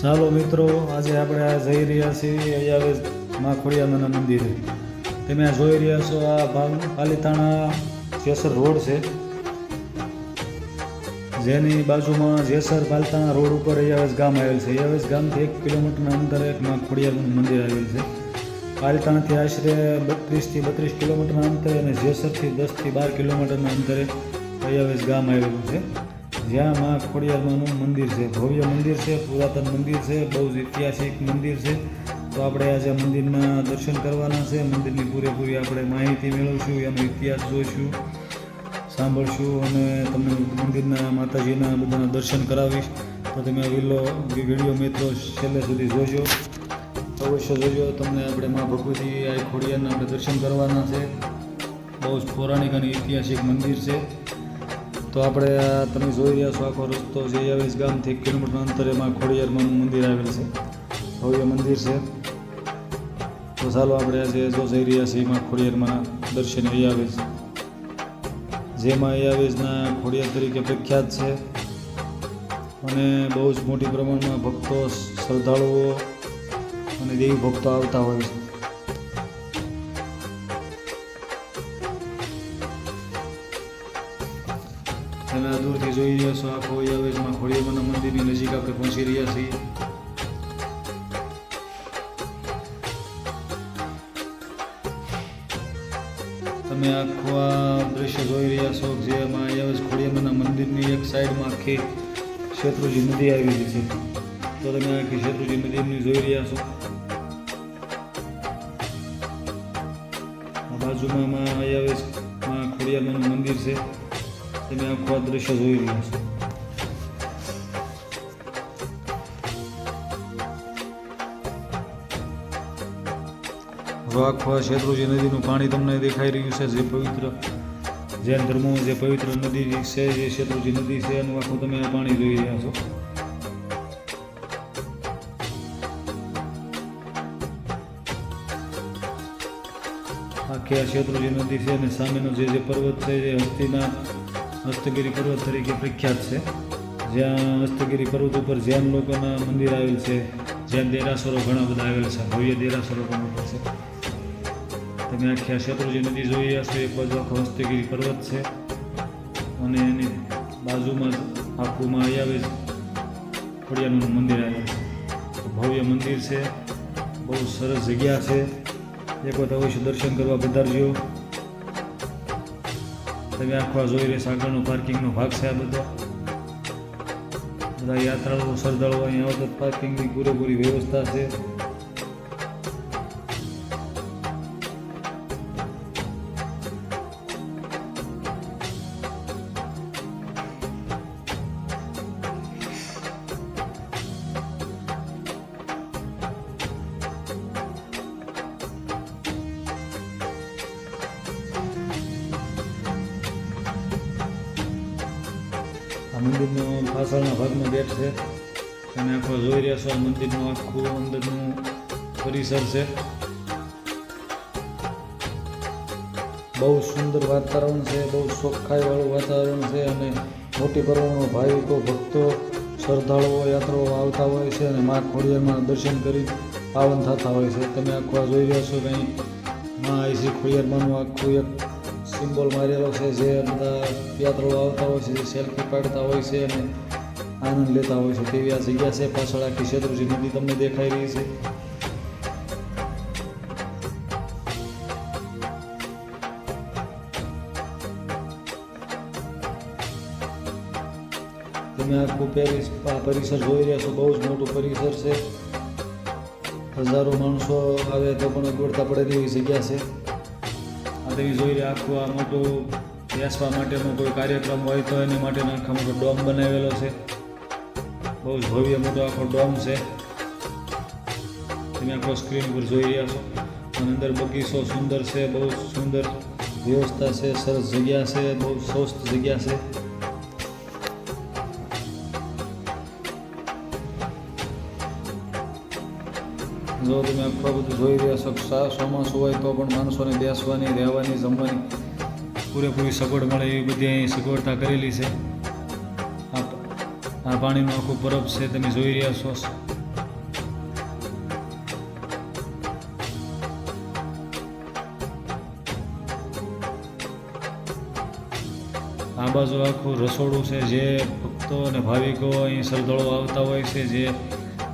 ચાલો મિત્રો, આજે આપણે આ જઈ રહ્યા છીએ અહીંયા મા ખોડિયામાના મંદિરે. તમે આ જોઈ રહ્યા છો આ પાલીતાણા જેસર રોડ છે. જેની બાજુમાં જેસર પાલતાણા રોડ ઉપર અયાવેજ ગામ આવેલ છે. અયાવેજ ગામથી એક કિલોમીટરના અંતરે એક મા ખોડિયામાનું મંદિર આવેલ છે. પાલીતાણાથી આશરે બત્રીસથી બત્રીસ કિલોમીટરના અંતરે અને જેસરથી દસથી બાર કિલોમીટરના અંતરે અયાવેજ ગામ આવેલું છે. જ્યાં માં ખોડિયારમાંનું મંદિર છે, ભવ્ય મંદિર છે, પુરાતન મંદિર છે, બહુ જ ઐતિહાસિક મંદિર છે. તો આપણે આજે મંદિરના દર્શન કરવાના છે. મંદિરની પૂરેપૂરી આપણે માહિતી મેળવશું, એનો ઇતિહાસ જોઈશું, સાંભળશું અને તમને મંદિરના માતાજીના બધાના દર્શન કરાવીશ. તો તમે વિલો વીડિયો મિત્રો છેલ્લે સુધી જોજો. અવશ્ય જોજો. તમને આપણે મા ભગવતી આ ખોડિયારના આપણે દર્શન કરવાના છે. બહુ જ પૌરાણિક અને ઐતિહાસિક મંદિર છે. તો આપણે તમે જોઈ રહ્યા છો આખો રસ્તો જે અયાવીસ ગામથી એક કિલોમીટર અંતરેમાં ખોડિયારમાંનું મંદિર આવેલ છે. ભવ્ય મંદિર છે. તો ચાલો આપણે આજે જો જઈ રહ્યા છીએ એમાં ખોડિયારમાં દર્શન અહીં આવે છે જેમાં અયાવીસના ખોડિયાર તરીકે પ્રખ્યાત છે. અને બહુ જ મોટી પ્રમાણમાં ભક્તો, શ્રદ્ધાળુઓ અને દેવી ભક્તો આવતા હોય છે. આપણે પહોંચી રહ્યા છીએ તમે આખો દ્રશ્ય જોઈ રહ્યા છો કે જેમાં અયાવેજ ખોડિયામાના મંદિરની એક સાઈડમાં આખી શેત્રુજી નદી આવેલી છે. તો તમે આખી શેત્રુજી નદીની જોઈ રહ્યા છો. બાજુમાં અહીંયા ખોડિયામાનું મંદિર છે. તમે આખું આ દ્રશ્ય જોઈ રહ્યા છો. હવે આખું શેત્રુજી નદીનું પાણી તમને દેખાઈ રહ્યું છે, જે પવિત્ર જૈન ધર્મો જે પવિત્ર નદી છે, જે શેત્રુજી નદી છે, એનું આખું તમે આ પાણી જોઈ રહ્યા છો. આખી આ શેત્રુજી નદી છે અને સામેનો જે જે પર્વત છે જે હસ્તીના હસ્તગીરી પર્વત તરીકે પ્રખ્યાત છે. જ્યાં હસ્તગીરી પર્વત ઉપર જૈન લોકોના મંદિર આવેલ છે. જૈન દેરાસરો ઘણા બધા આવેલ છે. ભવ્ય દેરાસરો પણ છે. તમે આખી આ શેત્રુજી નદી જોઈ છો, એક બાજુ આખો હસ્તગીરી પર્વત છે. અને એની બાજુમાં આખુંમાં આવે ખોડિયારનું મંદિર આવ્યું છે. ભવ્ય મંદિર છે. બહુ સરસ જગ્યા છે. એક વખત અવશ્ય દર્શન કરવા પધારજો. તમે આખો આ જોઈ રહ્યા છો, આગળનો પાર્કિંગનો ભાગ છે આ બધો. બધા યાત્રાળુઓ, શ્રદ્ધાળુઓ અહીંયા આવતા. પાર્કિંગની પૂરેપૂરી વ્યવસ્થા છે. મંદિરનો પાછળના ભાગમાં ગેટ છે. તમે આખો જોઈ રહ્યા છો મંદિરનું આખું અંદરનું પરિસર છે. બહુ સુંદર વાતાવરણ છે, બહુ ચોખ્ખાઈવાળું વાતાવરણ છે અને મોટી પ્રમાણમાં ભાવિકો, ભક્તો, શ્રદ્ધાળુઓ યાત્રાઓ આવતા હોય છે અને મા ખોડિયારમાં દર્શન કરી પાવન થતા હોય છે. તમે આખું આ જોઈ રહ્યા છો કંઈ મા આઈસી ખોડિયારમાંનું આખું એક સિમ્બોલ મારેલો છે, જે બધા યાત્રાળુઓ આવતા હોય છે જે સેલ્ફી પાડતા હોય છે અને આનંદ લેતા હોય છે. તેવી આ જગ્યા છે પાછળ આખી શેત્રુજી નદી તમને દેખાઈ રહી છે. તમે આખું પેરિસ, આ પરિસર જોઈ રહ્યા છો, બહુ જ મોટું પરિસર છે. હજારો માણસો આવે તો પણ અગવડતા પડે તેવી જગ્યા છે. આ તમે જોઈ રહ્યા આખું આ મોટું બેસવા માટેનો કોઈ કાર્યક્રમ હોય તો એની માટેનો આખો મોટો ડોમ બનાવેલો છે. બહુ જ ભવ્ય મોટો આખો ડોમ છે. તમે આખો સ્ક્રીન પર જોઈ રહ્યા છો. અને અંદર બગીચો સુંદર છે, બહુ સુંદર વ્યવસ્થા છે, સરસ જગ્યા છે, બહુ સ્વસ્થ જગ્યા છે. જો તમે આખું બધું જોઈ રહ્યા છો ચોમાસું હોય તો પણ માણસોને બેસવાની, રહેવાની, જમવાની પૂરેપૂરી સગવડ મળે એવી બધી અહીં સગવડતા કરેલી છે. આ પાણીનું આખું બરફ છે, તમે જોઈ રહ્યા છો. આ બાજુ આખું રસોડું છે, જે ભક્તો અને ભાવિકો અહીં શ્રદ્ધાળુઓ આવતા હોય છે, જે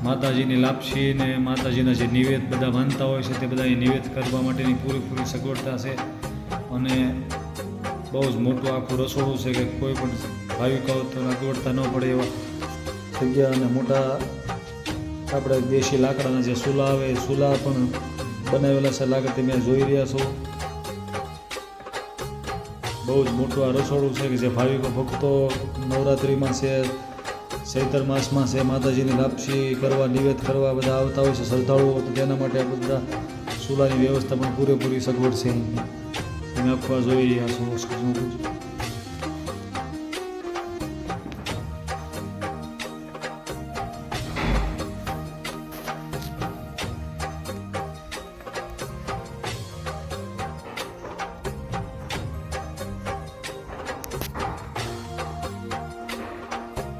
માતાજીની લાપસી અને માતાજીના જે નિવેદ બધા માનતા હોય છે, તે બધા નિવેદ કરવા માટેની પૂરેપૂરી સગવડતા છે. અને બહુ જ મોટું આખું રસોડું છે કે કોઈ પણ ભાવિકાઓ તો અગવડતા ન પડે એવા જગ્યા અને મોટા આપણે દેશી લાકડાના જે ચૂલા આવે, એ ચૂલા પણ બનાવેલા છે લાગે તમે જોઈ રહ્યા છો બહુ જ મોટું આ રસોડું છે કે જે ભાવિકો, ભક્તો નવરાત્રિમાં છે, ચૈતર માસમાં છે, માતાજીની લાપસી કરવા, નિવેદ કરવા બધા આવતા હોય છે, શ્રદ્ધાળુઓ, તો તેના માટે આ બધા ચૂલાની વ્યવસ્થા પણ પૂરેપૂરી સગવડ છે. તમે આખું જોઈ રહ્યા છો શું?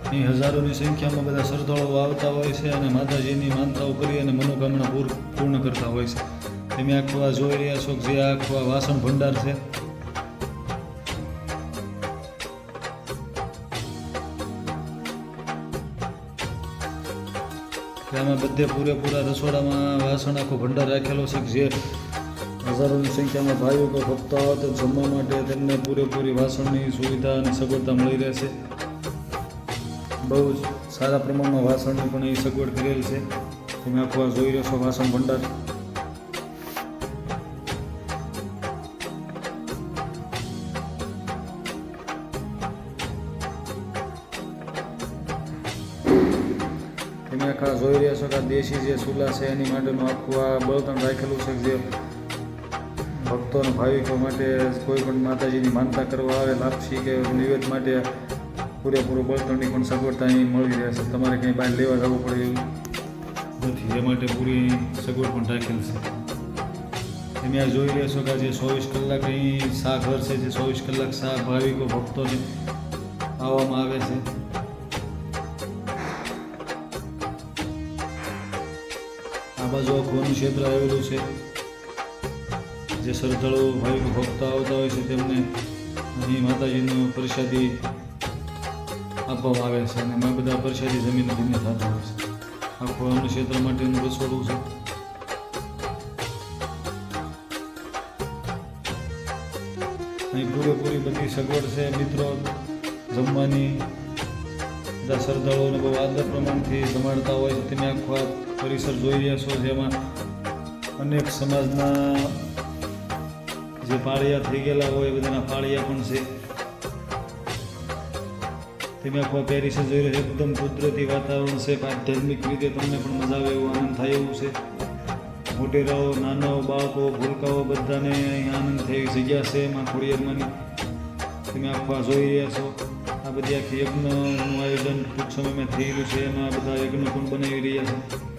અહીં હજારોની સંખ્યામાં બધા શ્રદ્ધાળુઓ આવતા હોય છે અને માતાજીની માનતાઓ કરી અને મનોકામના પૂર પૂર્ણ કરતા હોય છે તમે આખું આ જોઈ રહ્યા છો જે આખું આ વાસણ ભંડાર છે? તેમાં બધે પૂરેપૂરા રસોડામાં વાસણ આખો ભંડાર રાખેલો છે જે હજારોની સંખ્યામાં ભાઈઓ કે ભક્તો આવે તો જમવા માટે તેમને પૂરેપૂરી વાસણની સુવિધા અને સગવડતા મળી રહેશે. બહુ જ સારા પ્રમાણમાં વાસણની પણ એ સગવડ કરેલ છે. તમે આખું જોઈ રહ્યો છો વાસણ ભંડાર. દેશી જે ચૂલા છે, એની માટેનું આખું આ બળતણ રાખેલું છે જે ભક્તો અને ભાવિકો માટે કોઈ પણ માતાજીની માનતા કરવા આવે, લાપસી કે નિવેદ માટે પૂરેપૂરું બળતણની પણ સગવડતા અહીં મળી રહેશે તમારે કંઈ બહાર લેવા જવું પડે એવું નથી. એ માટે પૂરી સગવડ પણ રાખેલ છે. તમે આ જોઈ રહ્યા છો કે જે ચોવીસ કલાક અહીં શા ઘર છે. જે ચોવીસ કલાક શાક ભાવિકો, ભક્તોને આવવામાં આવે છે. બાજુ આખું ક્ષેત્ર આવેલું છે. જે શ્રદ્ધાળુઓ, ભાવિકો ભક્તો આવતા હોય છે, તેમને અહીં માતાજીનો પ્રસાદી આપવામાં આવે છે અને એમાં બધા પ્રસાદી જમીને ધીમે થતા હોય છે. આખું અન્ન ક્ષેત્ર માટેનું રસોડું છે. અહીં પૂરેપૂરી બધી સગવડ છે, મિત્રો. જમવાની, બધા શ્રદ્ધાળુઓને બહુ આદર પ્રમાણથી જમાડતા હોય છે. તેને આખો પરિસર જોઈ રહ્યા છો જેમાં અનેક સમાજના જે પાળિયા થઈ ગયેલા હોય એ બધાના પાળિયા પણ છે. તમે આખો પેરિસર જોઈ રહ્યો, એકદમ કુદરતી વાતાવરણ છે આધ્યાત્મિક રીતે તમને પણ મજા આવે એવું આનંદ થાય એવું છે. મોટેરાઓ, નાનાઓ, બાળકો, ભૂલકાઓ બધાને અહીં આનંદ થઈ જગ્યા છે એમાં ખોડિયારમાંની. તમે આખવા જોઈ રહ્યા છો. આ બધી આખી યજ્ઞનું આયોજન ટૂંક સમયમાં થઈ રહ્યું છે. એમાં બધા યજ્ઞ પણ બનાવી રહ્યા છે.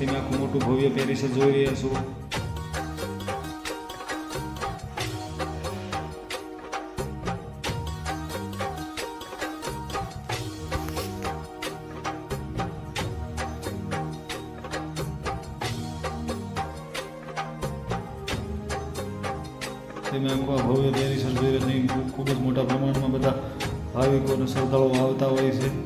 તમે આખું મોટું ભવ્ય પેરિસ જોઈ રહ્યા છો. તમે આખું ભવ્ય પેરિસર જોઈ રહ્યા ખૂબ- જ મોટા પ્રમાણમાં બધા ભાવિકો અને શ્રદ્ધાળુઓ આવતા હોય છે.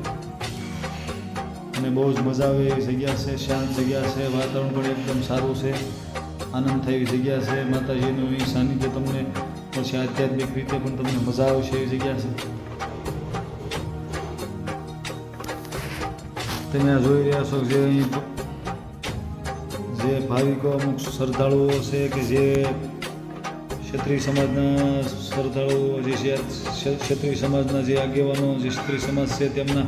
મજા આવે એવી જગ્યા છે શાંત જગ્યા છે, વાતાવરણ પણ એકદમ સારું છે. આનંદ થાય એવી જગ્યા છે, માતાજીનું અહીં સાનિધ્ય તમને પછી આધ્યાત્મિક રીતે પણ તમને મજા આવશે એવી જગ્યા છે. તમે આ જોઈ રહ્યા છો જે અહીં જે ભાવિકો અમુક શ્રદ્ધાળુઓ છે કે જે ક્ષત્રિય સમાજના શ્રદ્ધાળુઓ, જે છે ક્ષત્રિય સમાજના જે આગેવાનો, જે ક્ષત્રિય સમાજ છે તેમના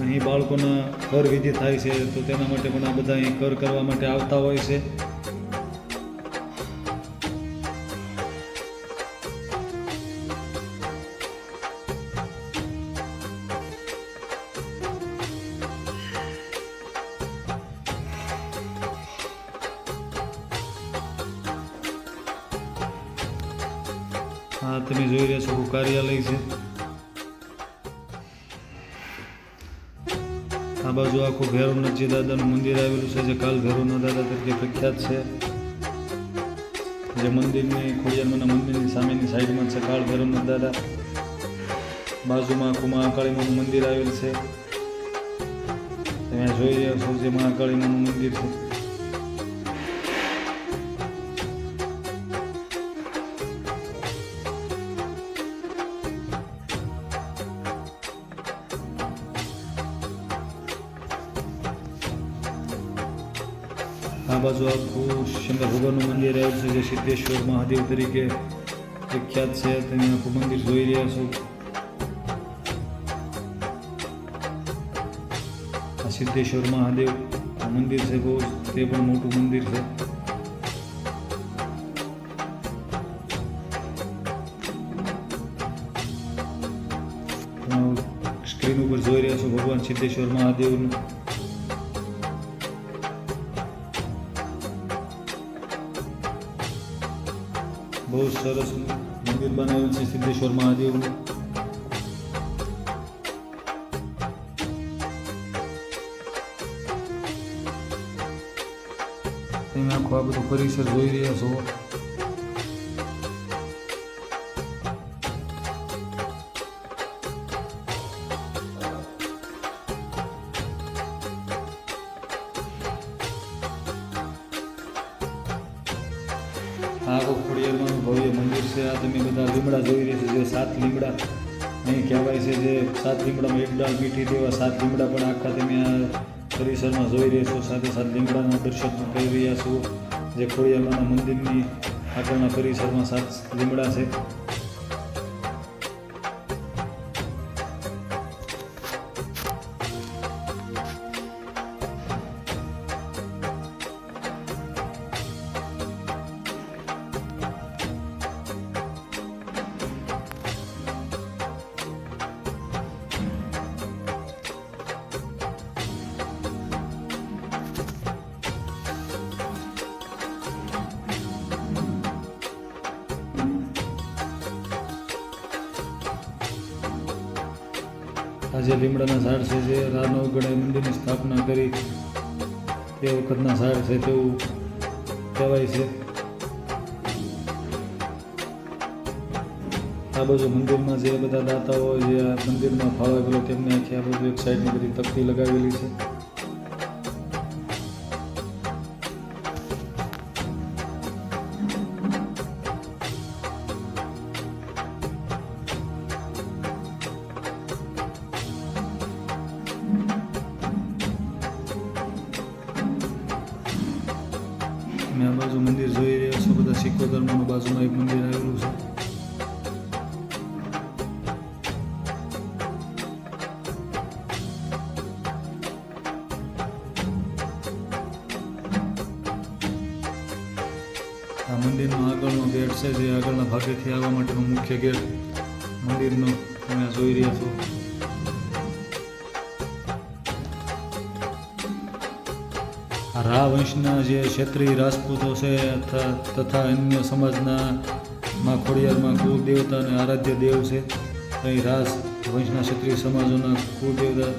અહીં બાળકોના કર વિધિ થાય છે, તો તેના માટે પણ આ બધા અહીં કર કરવા માટે આવતા હોય છે. આ તમે જોઈ રહ્યા છો કાર્યાલય છે. આ બાજુ આખું ભૈરવનાથજી દાદાનું મંદિર આવેલું છે, જે કાલ ભૈરવનાથ દાદા તરીકે પ્રખ્યાત છે, જે મંદિરની ખોડિયારમાંના મંદિરની સામેની સાઈડમાં છે કાળ ભૈરવનાથ દાદા. બાજુમાં આખું મહાકાળીમાનું મંદિર આવેલ છે. તમે જોઈ રહ્યા છો જે મહાકાળીમાનું મંદિર છે. બાજુ આખું શંકર ભગવાનનું મંદિર આવેલું છે, જે સિદ્ધેશ્વર મહાદેવ તરીકે વિખ્યાત છે. તમે આખું મંદિર જોઈ રહ્યા છો. આ સિદ્ધેશ્વર મહાદેવ આ મંદિર છે બહુ તે પણ મોટું મંદિર છે. તમે સ્ક્રીન ઉપર જોઈ રહ્યા છો ભગવાન સિદ્ધેશ્વર મહાદેવનું. બહુ આ ખોડિયારમાંનું ભવ્ય મંદિર છે. આ તમે બધા લીમડા જોઈ રહ્યા છો. જે સાત લીમડા, અહીં કહેવાય છે જે સાત લીમડામાં એક ડાળ મીઠી દેવા સાત લીમડા પણ આખા તમે આ પરિસરમાં જોઈ રહ્યા છો. સાથે સાત લીમડાના દર્શન કરી રહ્યા છો. જે ખોડિયારમાંના મંદિરની આગળના પરિસરમાં સાત લીમડા છે. આ જે લીમડાના ઝાડ છે જે રામનવગઢે મંદિરની સ્થાપના કરી. તે વખતના ઝાડ છે તેવું કહેવાય છે. આ બાજુ મંદિરમાં જે બધા દાતાઓ જે આ મંદિરમાં ફાળો આપેલો તેમને આખી આ બધું એક સાઈડની બધી તકતી લગાવેલી છે. આગળનો ગેટ છે, જે આગળના ભાગેથી આવવા માટેનો મુખ્ય ગેટ મંદિરનો તમે જોઈ રહ્યા છો. રા વંશના જે ક્ષેત્રીય રાજપૂતો છે, તથા અન્ય સમાજના માં ખોડિયારમાં કુળદેવતા અને આરાધ્ય દેવ છે, અહીં રાસ વંશના ક્ષત્રિય સમાજોના કુળ દેવતા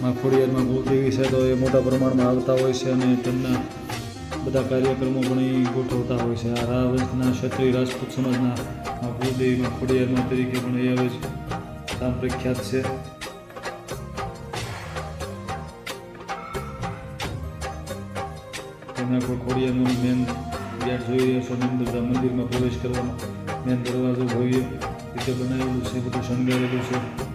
માં ખોડિયારમાં કુળદેવી છે, તો એ મોટા પ્રમાણમાં આવતા હોય છે અને તેમના બધા કાર્યક્રમો પણ એ ગોઠવતા હોય છે. આ રા વંશના ક્ષત્રિય રાજપૂત સમાજના માં કુળદેવીમાં ખોડિયારમાં તરીકે પણ એ આવે છે. નામ પ્રખ્યાત છે. એના કોઈ ખોડિયારનું મેન ગેટ જોઈ રહ્યા છો. મંદિર મંદિરમાં પ્રવેશ કરવાનો મેન દરવાજો ભવ્ય રીતે બનાવેલું છે. બધું શણગારેલું છે.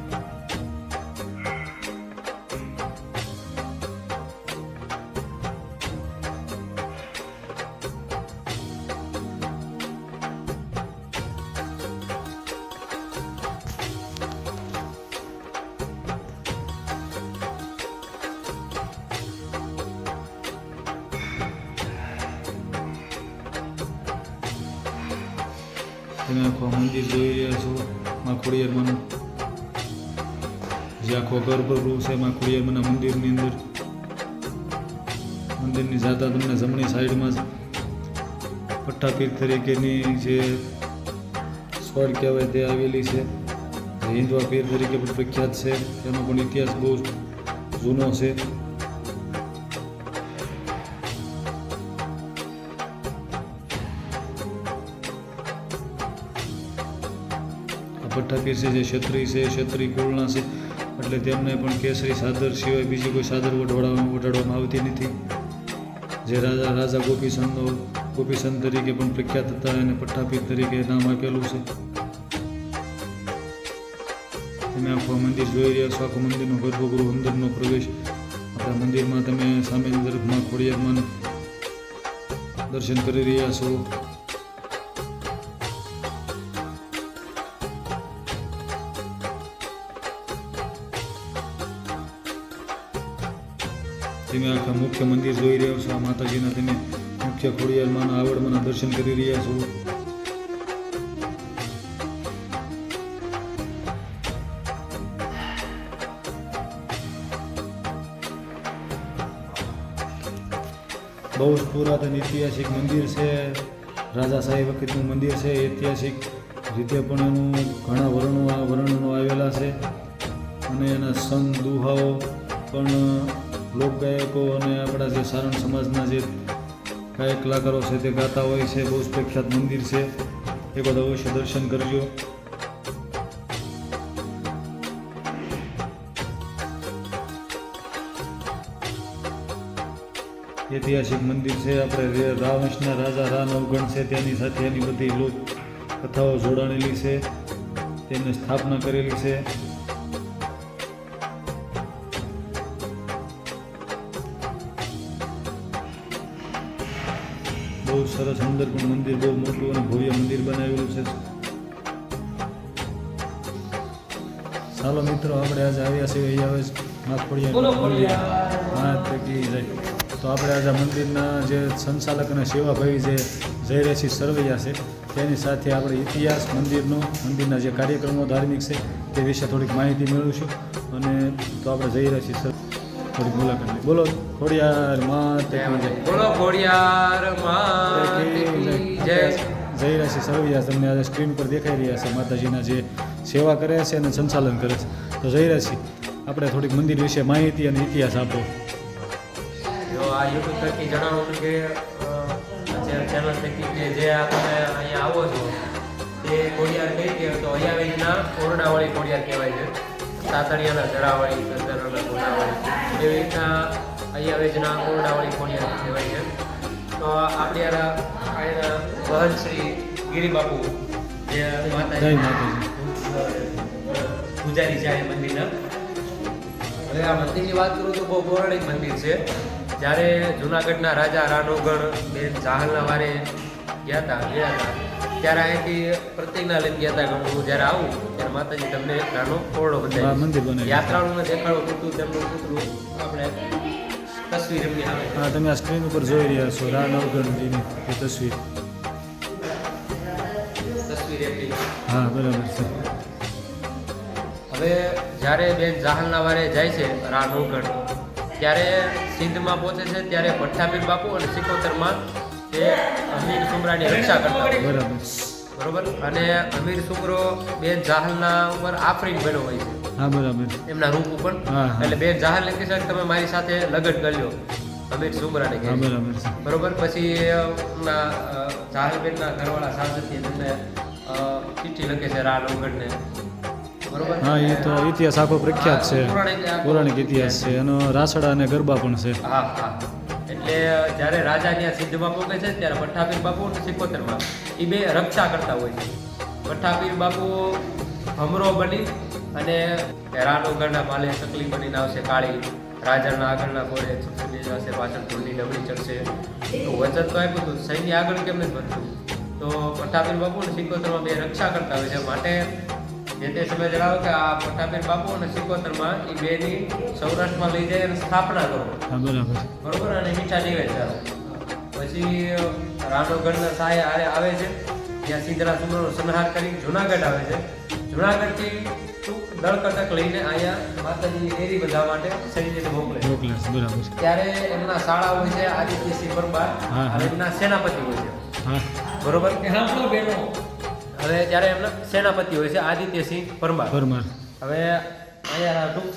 મંદિરની જાતા તમને જમણી સાઈડમાં જ પટ્ટાપીર તરીકેની જે સ્વર કહેવાય તે આવેલી છે. હિન્દવા પીર તરીકે પણ પ્રખ્યાત છે. તેનો પણ ઇતિહાસ બહુ જૂનો છે. ભઠ્ઠાપીર છે, જે ક્ષત્રિય છે, ક્ષત્રિય કુળના છે. એટલે તેમને પણ કેસરી સાદર સિવાય બીજી કોઈ સાદર વઢવાડવામાં વઢાડવામાં આવતી નથી. જે રાજા રાજા ગોપીચંદ તરીકે પણ પ્રખ્યાત હતા અને પટ્ટાપીર તરીકે નામ આપેલું છે. તમે આખું મંદિર જોઈ રહ્યા છો, આખું મંદિરનો ગર્ભગૃહ અંદરનો પ્રવેશ. આપણા મંદિરમાં તમે સામેની તરફમાં ખોડિયારમાં દર્શન કરી રહ્યા છો. તમે આખા મુખ્ય મંદિર જોઈ રહ્યા છો. આ માતાજીના તમે મુખ્ય ખોડિયારમાંના આવડમાંના દર્શન કરી રહ્યા છો. બહુ જ પુરાતન ઐતિહાસિક મંદિર છે. રાજા સાહેબ વખતનું મંદિર છે. ઐતિહાસિક રીતે પણ એનું ઘણા વર્ણો આ વર્ણનો આવેલા છે. અને એના સંત દુહાઓ પણ લોકગાયકો અને આપણા જે સારણ સમાજના જે ગાયક કલાકારો છે તે ગાતા હોય છે, બહુ જ પ્રખ્યાત મંદિર છે. એ બધા અવશ્ય દર્શન કરજો. ઐતિહાસિક મંદિર છે, આપણે રાવંશના રાજા રા નવગણ છે, તેની સાથે એની બધી લોક કથાઓ જોડાણેલી છે. તેમને સ્થાપના કરેલી છે. સરસ અંદર પણ મંદિર બહુ મોટું અને ભવ્ય મંદિર બનાવેલું છે. ચાલો મિત્રો આપણે આજે આવ્યા છીએ અહીં આવે માખોડિયા તે કી જય તો આપણે આજે મંદિરના જે સંચાલક અને સેવાભાવી જે જયરેશી સરવૈયા છે તેની સાથે આપણે ઇતિહાસ મંદિરનો મંદિરના જે કાર્યક્રમો ધાર્મિક છે તે વિશે થોડીક માહિતી મેળવીશું. અને તો આપણે જયરેશી સર થોડીક મુલાકાત બોલો ખોડિયાર માત કી જય બોલો ખોડિયાર માત જય જય. જયરાશી સરવિયા તમને આજે સ્ક્રીન પર દેખાઈ રહ્યા છે. માતાજીના જે સેવા કરે છે અને સંચાલન કરે છે. તો જયરાશી આપણે થોડીક મંદિર વિશે માહિતી અને ઇતિહાસ આપો. જો આ યુટ્યુબ થકી જણાવું કે ચેનલ થકી કે જે આપણે તમે અહીંયા આવો છો તે ખોડિયાર કઈ કહેવાય? તો અહીંયા વેજના ઓરડાવાળી ખોડિયાર કહેવાય છે. સાતણિયાના જરાવાળી ગંદરના ગોડાવાળી એવી રીતના અહીંયા વેજના ઓરડાવાળી ખોડિયાર કહેવાય છે. તો આપણે અહીંના વહન શ્રી ગિરિબાપુ જે પૂજારી છે આ મંદિરના. હવે આ મંદિરની વાત કરું તો બહુ પૌરાણિક મંદિર છે. જ્યારે જુનાગઢના રાજા રાનોગણ બેન જાહલના વારે ગયા હતા ગયા હતા ત્યારે અહીંથી પ્રતિજ્ઞા લઈને ગયા હતા હું જ્યારે આવું ત્યારે માતાજી તમને નાનો ઓરડો આ બંધાય યાત્રાળુને દેખાડો પૂરતું તેમનું પૂતળું તસવીર એમની આવે. હા તમે આ સ્ક્રીન ઉપર જોઈ રહ્યા છો રા નવગણજીની એ તસવીર. તસવીર એમની. હા બરાબર છે. હવે જ્યારે બેન જાહલના વારે જાય છે રાનોગઢ ત્યારે સિંધમાં પહોંચે છે ત્યારે ભઠ્ઠાબીર બાપુ અને સિકોતરમાં તે અમીર સુમરાની રક્ષા કરતા બરાબર. બરોબર? અને અમીર સુમરો બેન જાહલના ઉપર આફરીન બન્યો હોય છે. હા બરાબર. એમના રૂપ ઉપર. એટલે બેન જાહેર ને સાહેબ તમે મારી સાથે લગ્ન કર્યો. અમિત સુમરાને હા બરાબર બરોબર? પછી એમના જાહેરબેનના ઘરવાળા સાસરીએ તમને ચિઠ્ઠી લખે છે રા લોગડને બરોબર? હા એ તો ઇતિહાસ આખો પ્રખ્યાત છે. પૌરાણિક ઇતિહાસ છે. એનો રાસડા અને ગરબા પણ છે. હા હા. એટલે જ્યારે રાજા ત્યાં સિદ્ધમાં પહોંચે છે ત્યારે પઠ્ઠાપીર બાપુ અને સિકોતરમાં. એ બે રક્ષા કરતા હોય છે. પઠ્ઠાપીર બાપુ ભમરો બની અને રાનોગઢના માલે ચકલી બનીને આવશે કાળી. રાજાના આગળના ઘોડે છુપછુપી જશે પાછળ ધૂળની ડબડી ચડશે. તો વચન તો આપ્યું હતું સૈન્ય આગળ કેમ નથી વધતું? તો પઠ્ઠાપીર બાપુ અને સિકોતરમાં બે રક્ષા કરતા હોય છે. માટે જે તે સમયે જણાવો કે આ પઠ્ઠાપીર બાપુ અને સિકોતરમાં એ બેની સૌરાષ્ટ્રમાં લઈ જાય અને સ્થાપના કરો. બરાબર. અને મીઠા નિવેદ પછી રાણોગઢના સહાય હારે આવે છે. ત્યાં સિદ્ધરા સુમરનો સંહાર કરી જુનાગઢ આવે છે. જુનાગઢથી દળકટક લઈને અહીંયા માતાજીની ડેરી બધા માટે મોકલે. મોકલે બરાબર છે. ત્યારે એમના શાળા હોય છે આદિત્યસિંહ પરમાર હા, હા. અને એમના સેનાપતિ હોય છે. બરોબર? હવે ત્યારે એમના સેનાપતિ હોય છે આદિત્યસિંહ પરમાર. પરમાર. હવે અહીંયા ટૂંક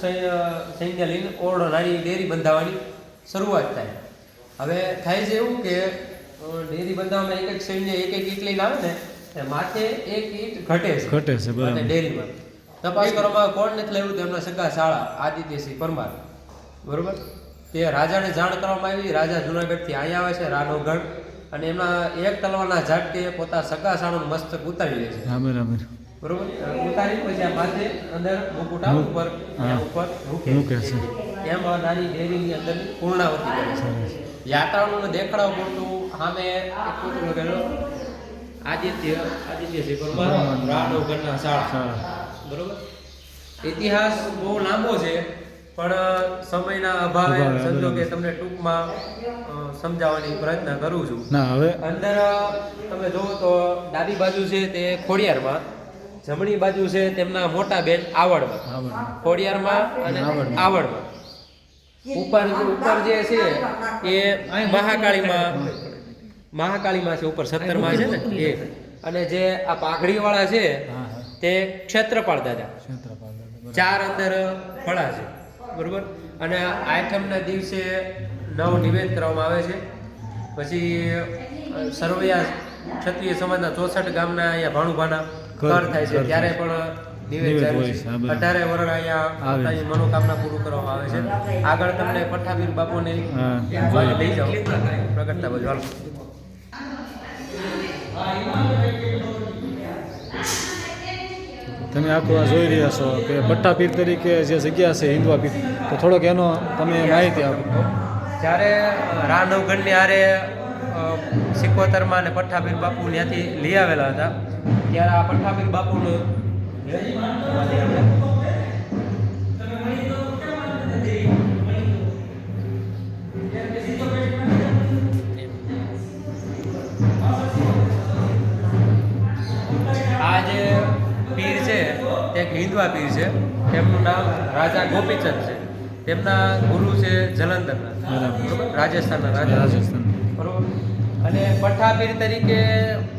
સૈન્ય લઈને ઓરડો રાણી ડેરી બંધાવવાની શરૂઆત થાય. હવે થાય છે એવું કે ડેરી બંધાવવામાં એક એક સૈન્ય એક એક ઈટ લઈને આવે ને માથે એક ઈટ ઘટે છે. ઘટે છે બરાબર. ડેરીમાં. તપાસ કરવામાં કોણ નથી લેવું તેમના સગા શાળા આદિત્યસિંહ પરમાર. બરોબર? તે રાજાને જાણ કરવામાં આવી. રાજા જુનાગઢથી અહીંયા આવે છે રાનોગઢ. અને એમના એક તલવારના ઝાટકે પોતા સગા શાળાનું મસ્તક ઉતારી લે છે. રામે રામે. બરોબર? ઉતારી પછી આ માથે અંદર મુકુટા ઉપર ઉપર મૂકે. છે. એમ નાની ડેરીની અંદર પૂર્ણાવતી કરે છે. યાત્રાળુઓને દેખાડવા પૂરતું સામે એક પૂતળું લગાડ્યું. આદિત્ય આદિત્ય શ્રી પરમાર. રાનોગઢના શાળા. બરોબર? ઇતિહાસ બહુ લાંબો છે પણ સમયના અભાવે કે તમને ટૂંકમાં સમજાવવાની પ્રયત્ન કરું છું. ના હવે અંદર તમે જોવો તો ડાબી બાજુ છે તે ખોડિયારમાં જમણી બાજુ છે તેમના મોટા બેન આવડમાં. ખોડિયારમાં અને આવડમાં. ઉપર ઉપર જે છે એ મહાકાળીમાં મહાકાળીમાં છે ઉપર સત્તરમાં છે ને એ અને જે આ પાઘડીવાળા છે હા હા. તે ક્ષેત્રપાળ દાદા. ચાર અંદર ફળા છે. બરોબર? અને આઠમના દિવસે નવ નિવેદ કરવામાં આવે છે. પછી સર્વયા ક્ષત્રિય સમાજના ચોસઠ ગામના અહીંયા ભાણુભાના કર થાય છે. ત્યારે પણ. અઢારે વરણ અહીંયા પોતાની મનોકામના પૂરું કરવામાં આવે છે. આગળ તમને પઠાભીર બાપુને લઈ જાઓ. પ્રગટતા બાજુ હાલો તમે આખું આ જોઈ રહ્યા છો કે પીર તરીકે જે જગ્યા છે હિન્દવા પીર, તો થોડોક એનો તમે માહિતી આપો. જ્યારે રાનવગઢની હારે આરે સિકોતરમાં અને પઠ્ઠાભીર બાપુ ત્યાંથી લઈ આવેલા હતા, ત્યારે આ પઠ્ઠાપીર બાપુનું હિન્દવા પીર છે. તેમનું નામ રાજા ગોપીચંદ છે. તેમના ગુરુ છે જલંધરના બરાબર. રાજસ્થાનના રાજા. રાજસ્થાન. બરોબર? અને પઠાપીર તરીકે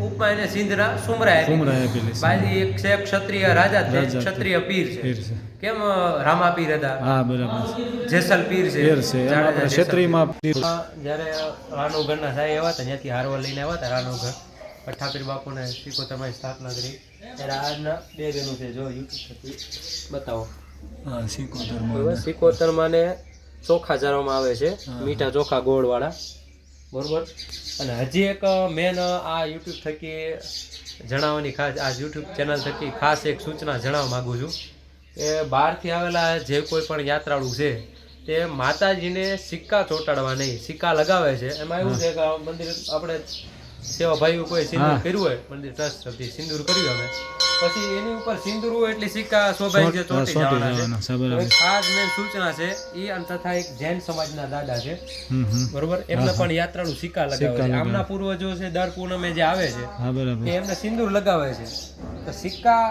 ઉપમા એને સિંધના સુમરા. બાજી એક છે ક્ષત્રિય રાજા છે ક્ષત્રિય પીર છે. કેમ રામાપીર રામા પીર હતા? હા બરાબર જેસલ પીર છે. પીર જ્યારે રાનુગઢના સાહેબ આવ્યા હતા ત્યાંથી હારવા લઈને આવ્યા હતા રાનુગઢ પઠાપીર બાપુને શીખો તમારી સ્થાપના કરી. આજના બે બેનું છે જો યુટ્યુબ થકી બતાવો. હા સિકોતરમાં ને ચોખા જાળવામાં આવે છે મીઠા ચોખા ગોળવાળા. બરોબર? અને હજી એક મેન આ યુટ્યુબ થકી જણાવવાની ખાસ આ યુટ્યુબ ચેનલ થકી ખાસ એક સૂચના જણાવવા માગું છું કે બહારથી આવેલા જે કોઈ પણ યાત્રાળુ છે તે માતાજીને સિક્કા ચોંટાડવા નહીં સિક્કા લગાવે છે. એમાં એવું છે કે મંદિર આપણે સેવા ભાઈઓ કોઈ સિંદૂર કર્યું હોય? મંદિર ટ્રસ્ટ તરફથી સિંદૂર કર્યું અમે. પછી એની ઉપર સિંદૂર હોય એટલે સિક્કા સ્વાભાવિક છે ચોંટી જવાના ખાસ મેન સૂચના છે એ અને તથા એક જૈન સમાજના દાદા છે. બરોબર? એમને પણ યાત્રાળુ સિક્કા લગાવે સિક્કા છે. આમના પૂર્વજો છે દર પૂનમે જે આવે છે એમને સિંદૂર લગાવે છે. તો સિક્કા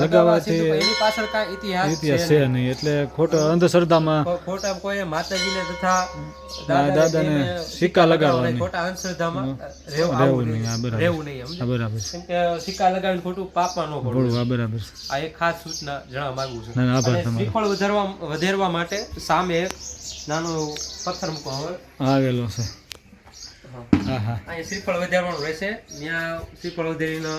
લગાવવાથી એની પાછળ કાંઈ ઇતિહાસ ઇતિહાસ છે છે નહીં એટલે ખોટો અંધશ્રદ્ધામાં ખોટા કોઈ માતાજીને તથા દાદાને દાદાને સિક્કા લગાવવા ખોટા અંધશ્રદ્ધામાં રહેવું રહેવું નહીં, હા, બરાબર. રહેવું નહીં બરાબર. કેમ કે સિક્કા લગાવીને ખોટું પાપમાં ન પડવું બોલું બરાબર. આ એક ખાસ સૂચના જણાવવા માંગુ છું. ના, ના, આભાર તમારો. શ્રીફળ વધારવા વધેરવા માટે સામે એક નાનો પથ્થર મૂકવામાં આવેલો છે. હા. હા અહીંયા શ્રીફળ વધારવાનું રહેશે. ત્યાં શ્રીફળ વધારીને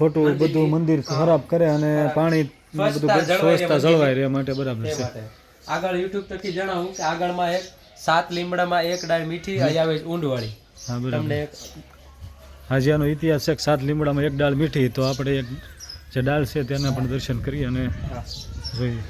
ખોટું બધું મંદિર ખરાબ કરે અને પાણી બધું સ્વચ્છતા જળવાય રહે માટે બરાબર છે. આગળ યુટ્યુબ થકી જણાવું કે આગળમાં એક સાત લીમડામાં એક ડાળ મીઠી આવે ઊંડવાળી. હા બરાબર. હાજી આનો ઇતિહાસ છે સાત લીમડામાં એક ડાળ મીઠી તો આપણે એક જે ડાળ છે તેના પણ દર્શન કરીએ અને જોઈએ.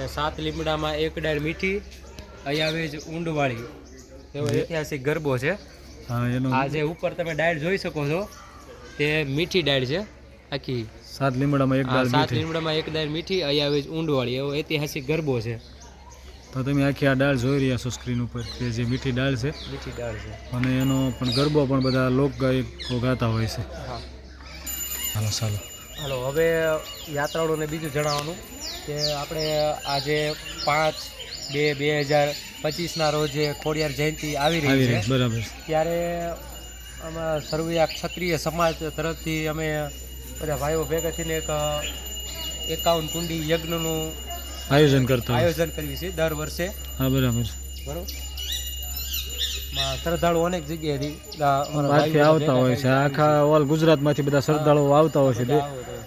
કે સાત લીમડામાં એક ડાળ મીઠી અહીંયા છે ઊંડવાળી. એવો ઐતિહાસિક ગરબો છે. આ જે ઉપર તમે ડાળ જોઈ શકો છો તે મીઠી ડાળ છે. આખી. સાત લીમડામાં એક ડાળ સાત લીમડામાં એક ડાળ મીઠી અહીંયા આવે છે ઊંડવાળી. એવો ઐતિહાસિક ગરબો છે. તો તમે આખી આ ડાળ જોઈ રહ્યા છો સ્ક્રીન ઉપર કે જે મીઠી ડાળ છે. મીઠી ડાળ છે. અને એનો પણ ગરબો પણ બધા લોકગાયકો ગાતા હોય છે. હા. હાલો ચાલો. હાલો હવે યાત્રાળુઓને બીજું જણાવવાનું કે આપણે આજે પાંચ બે બે હજાર પચીસના રોજ ખોડિયાર જયંતિ આવી રહી છે. બરાબર. ત્યારે આમાં સર્વિયા ક્ષત્રિય સમાજ તરફથી અમે બધા ભાઈઓ ભેગા થઈને એક એકાવન કુંડી યજ્ઞનું આયોજન કરતા આયોજન કરીએ છે દર વર્ષે. હા બરાબર. બરોબર? શ્રદ્ધાળુ અનેક જગ્યાએથી આવતા હોય છે. આખા ઓલ ગુજરાતમાંથી બધા શ્રદ્ધાળુઓ આવતા હોય છે.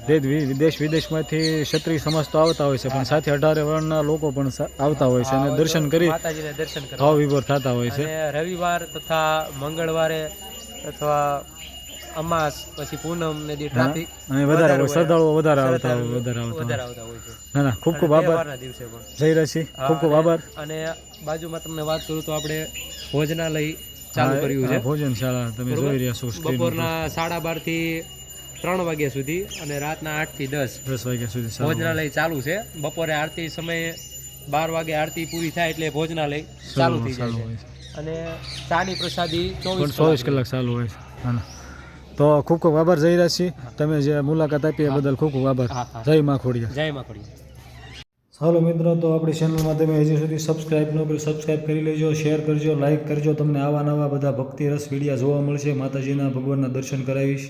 દેશ વિદેશ વિદેશમાંથી ક્ષત્રિય સમાજ તો આવતા હોય છે પણ સાથે અઢારે વર્ણના લોકો પણ આવતા હોય છે અને દર્શન કરી માતાજીને દર્શન કરવા. ભાવ વિભોર થતા હોય છે. રવિવાર તથા મંગળવારે અથવા અમાસ પછી પૂનમ ને દી ટ્રાફિક અને વધારે હોય. શ્રદ્ધાળુઓ વધારે આવતા હોય વધારે આવતા હોય. છે. ના ના ખૂબ ખૂબ આભાર. દિવસે પણ. જય રસી. ખૂબ ખૂબ આભાર. અને બાજુમાં તમને વાત કરું તો આપણે ભોજનાલય ચાલુ કર્યું છે. ભોજનશાળા તમે જોઈ રહ્યા છો બપોરના સાડા બારથી ત્રણ વાગ્યા સુધી અને રાતના આઠથી દસ દસ વાગ્યા સુધી ભોજનાલય ચાલુ છે. બપોરે આરતી સમયે બાર વાગે આરતી પૂરી થાય એટલે ભોજનાલય ચાલુ થઈ જાય અને ચાની પ્રસાદી ચોવીસ ચોવીસ કલાક. ચાલુ હોય છે. તો ખૂબ ખૂબ આભાર જય રાશિ તમે જે મુલાકાત આપી એ બદલ ખૂબ ખૂબ આભાર. જય માં ખોડિયા જય માં ચાલો મિત્રો, તો આપણી ચેનલમાં તમે હજી સુધી સબસ્ક્રાઇબ ન કર્યું સબસ્ક્રાઇબ કરી લેજો શેર કરજો લાઇક કરજો, તમને આવા નવા બધા ભક્તિ રસ વિડીયા જોવા મળશે. માતાજીના ભગવાનના દર્શન કરાવીશ.